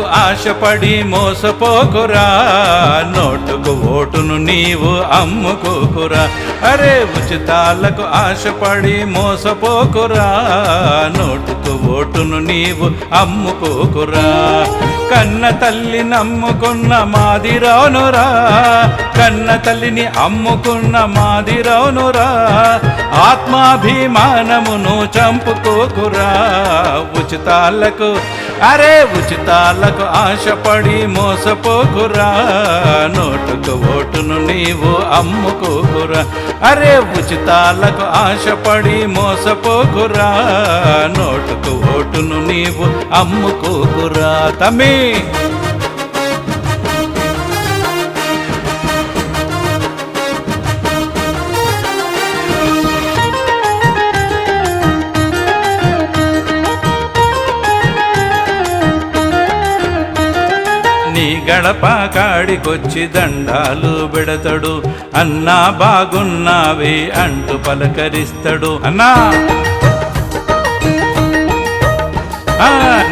ఓటుకు ఆశపడి మోసపోకురా. నోటుకు ఓటును నీవు అమ్ముకోకురా. అరే ఉచితాలకు ఆశపడి మోసపోకురా. నోటుకు ఓటును నీవు అమ్ముకోకురా. కన్న తల్లి నమ్ముకున్న మాదిరానురా కన్న తల్లిని అమ్ముకున్న మాదిరానురా ఆత్మాభిమానమును చంపుకోకురా. ఉచితాలకు అరే ఉచితాలకు ఆశపడి మోసపోకురా. నోటుకు ఓటును నీవు అమ్ముకోకురా. అరే ఉచితాలకు ఆశపడి మోసపోకురా. నోటుకు ఓటును నీవు అమ్ముకోకురా. తమే గడప కాడికొచ్చి దండాలు పెడతాడు. అన్నా బాగున్నావే అంటూ పలకరిస్తాడు. అన్నా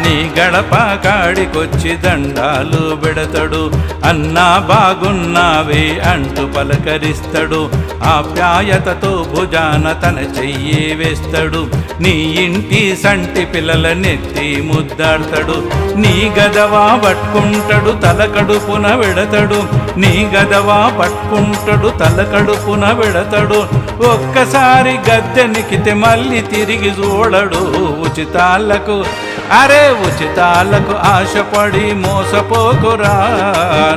అని నీ గడప కాడికొచ్చి దండాలు పెడతాడు. అన్నా బాగున్నావే అంటూ పలకరిస్తాడు. ఆప్యాయతతో భుజాన తన చెయ్యి వేస్తాడు. నీ ఇంటి సంటి పిల్లల నెత్తి ముద్దాడతాడు. నీ గదవా పట్టుకుంటాడు తల కడుపున పెడతాడు నీ గదవా పట్టుకుంటాడు తల కడుపున పెడతాడు ఒక్కసారి గద్దెనికితే మళ్ళీ తిరిగి చూడడు ఉచితాలకు అరే ఉచితాలకు ఆశపడి మోసపోకురా.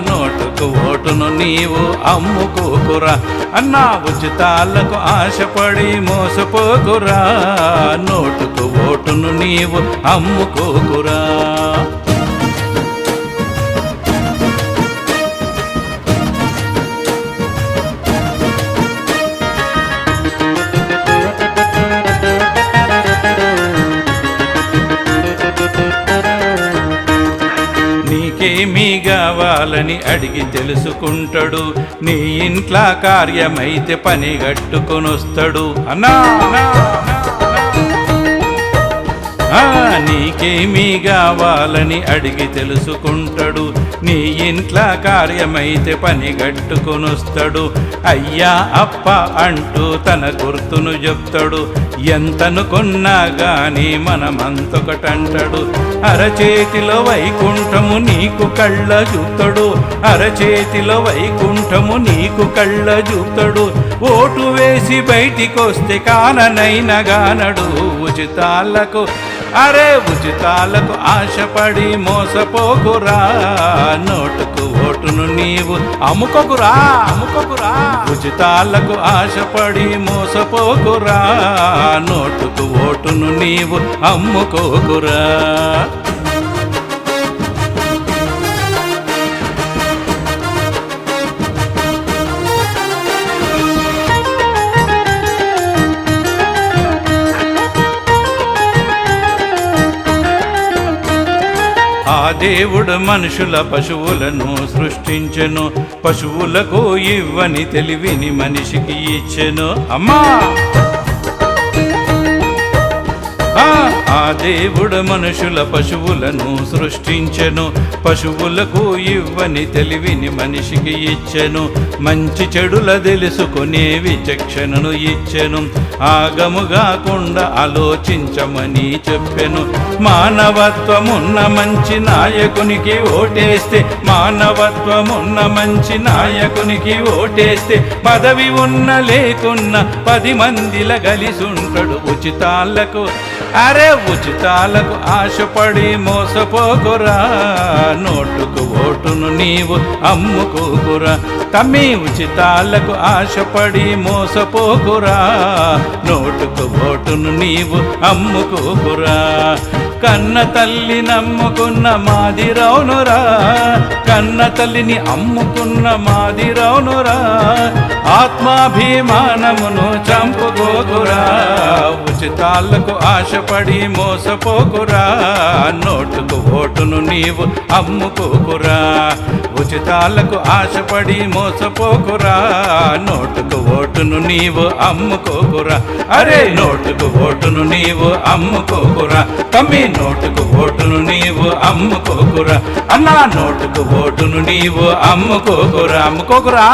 నోటుకు ఓటును నీవు అమ్ముకోకురా. అన్నా ఉచితాలకు ఆశపడి మోసపోకురా. నోటుకు ఓటును నీవు అమ్ముకోకురా. నీకేమీ కావాలని అడిగి తెలుసుకుంటాడు. నీ ఇంట్లో కార్యమైతే పని గట్టుకొనొస్తాడు. అన్నా. నీకేమీ కావాలని అడిగి తెలుసుకుంటాడు. నీ ఇంట్లో కార్యమైతే పని గట్టుకొనొస్తాడు. అయ్యా అప్ప అంటూ తన గుర్తును చెప్తాడు. ఎంతనుకున్నా గాని మనమంతొకటంటాడు. అరచేతిలో వైకుంఠము నీకు కళ్ళ చూపుతాడు. అరచేతిలో వైకుంఠము నీకు కళ్ళ చూపుతాడు. ఓటు వేసి బయటికొస్తే కాననైన గానడు ఉచితాలకు అరే ఉచితాలకు ఆశపడి మోసపోకురా. నోటుకు ఓటును నీవు అమ్ముకోకురా. అమ్ముకోకురా. ఉచితాలకు ఆశపడి మోసపోకురా. నోటుకు ఓటును నీవు అమ్ముకోకురా. దేవుడు మనుషుల పశువులను సృష్టించెను పశువులకు ఇవ్వని తెలివిని మనిషికి ఇచ్చెను. అమ్మా! ఆ, దేవుడు మనుషుల పశువులను సృష్టించెను. పశువులకు ఇవ్వని తెలివిని మనిషికి ఇచ్చెను. మంచి చెడుల తెలుసుకునే విచక్షణను ఇచ్చెను. ఆగముగాకుండా ఆలోచించమని చెప్పెను. మానవత్వమున్న మంచి నాయకునికి ఓటేస్తే మానవత్వమున్న మంచి నాయకునికి ఓటేస్తే పదవి ఉన్న లేకున్న పది మందిల గలిసుంటడు ఉచితాలకు అరే ఉచితాలకు ఆశపడి మోసపోకురా. నోటుకు ఓటును నీవు అమ్ముకోకురా. తమ్మి ఉచితాలకు ఆశపడి మోసపోకురా. నోటుకు ఓటును నీవు అమ్ముకోకురా. కన్న తల్లి నమ్ముకున్న మాదిరౌనురా కన్న తల్లిని అమ్ముకున్న మాదిరౌనురా ఆత్మాభిమానమును చ ఉచితాలకు ఆశపడి మోసపోకురా. నోటుకు ఓటును నీవు అమ్ముకోకురా. ఉచితాలకు ఆశపడి మోసపోకురా. నోటుకు ఓటును నీవు అమ్ముకోకురా. అరే నోటుకు ఓటును నీవు అమ్ముకోకురా. తమ్మి నోటుకు ఓటును నీవు అమ్ముకోకురా. అన్నా నోటుకు ఓటును నీవు అమ్ముకోకురా. అమ్ముకోకురా.